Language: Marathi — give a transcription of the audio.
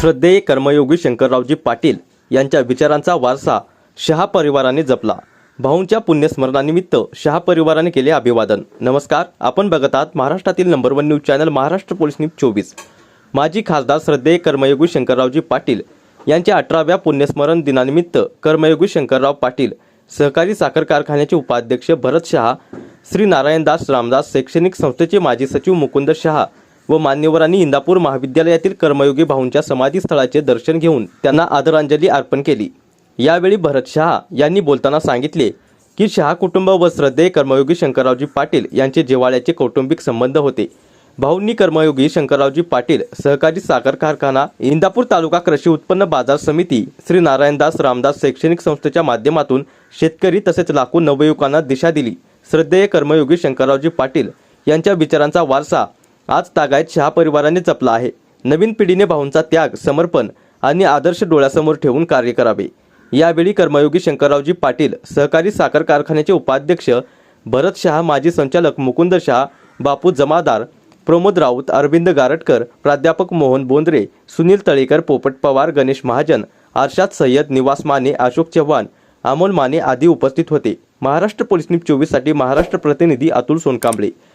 श्रद्धेय कर्मयोगी शंकररावजी पाटील यांच्या विचारांचा वारसा शहा परिवाराने जपला. भाऊंच्या पुण्यस्मरणानिमित्त शहा परिवाराने केले अभिवादन. नमस्कार आपण बघत आहात महाराष्ट्रातील number one news channel Maharashtra police news चोवीस. माजी खासदार श्रद्धेय कर्मयोगी शंकररावजी पाटील यांच्या अठराव्या पुण्यस्मरण दिनानिमित्त कर्मयोगी शंकरराव पाटील सहकारी साखर कारखान्याचे उपाध्यक्ष भरत शहा श्री नारायणदास रामदास शैक्षणिक संस्थेचे माजी सचिव मुकुंद शहा व मान्यवरांनी इंदापूर महाविद्यालयातील कर्मयोगी भाऊंच्या समाधीस्थळाचे दर्शन घेऊन त्यांना आदरांजली अर्पण केली. यावेळी भरत शहा यांनी बोलताना सांगितले की शहा कुटुंब व श्रद्धेय कर्मयोगी शंकररावजी पाटील यांचे जिव्हाळ्याचे कौटुंबिक संबंध होते. भाऊंनी कर्मयोगी शंकररावजी पाटील सहकारी साखर कारखाना इंदापूर तालुका कृषी उत्पन्न बाजार समिती श्री नारायणदास रामदास शैक्षणिक संस्थेच्या माध्यमातून शेतकरी तसेच लाखो नवयुवकांना दिशा दिली. श्रद्धेय कर्मयोगी शंकररावजी पाटील यांच्या विचारांचा वारसा आज तागायत शहा परिवाराने जपला आहे. नवीन पिढीने भाऊंचा त्याग समर्पण आणि आदर्श डोळ्यासमोर ठेवून कार्य करावे. यावेळी कर्मयोगी शंकररावजी पाटील सहकारी साखर कारखान्याचे उपाध्यक्ष भरत शहा माजी संचालक मुकुंद शहा बापू जमादार प्रमोद राऊत अरविंद गारटकर प्राध्यापक मोहन बोंद्रे सुनील तळेकर पोपट पवार गणेश महाजन आरशाद सय्यद निवास माने अशोक चव्हाण अमोल माने आदी उपस्थित होते. महाराष्ट्र पोलीस न्यूज चोवीससाठी महाराष्ट्र प्रतिनिधी अतुल सोनकांबळे.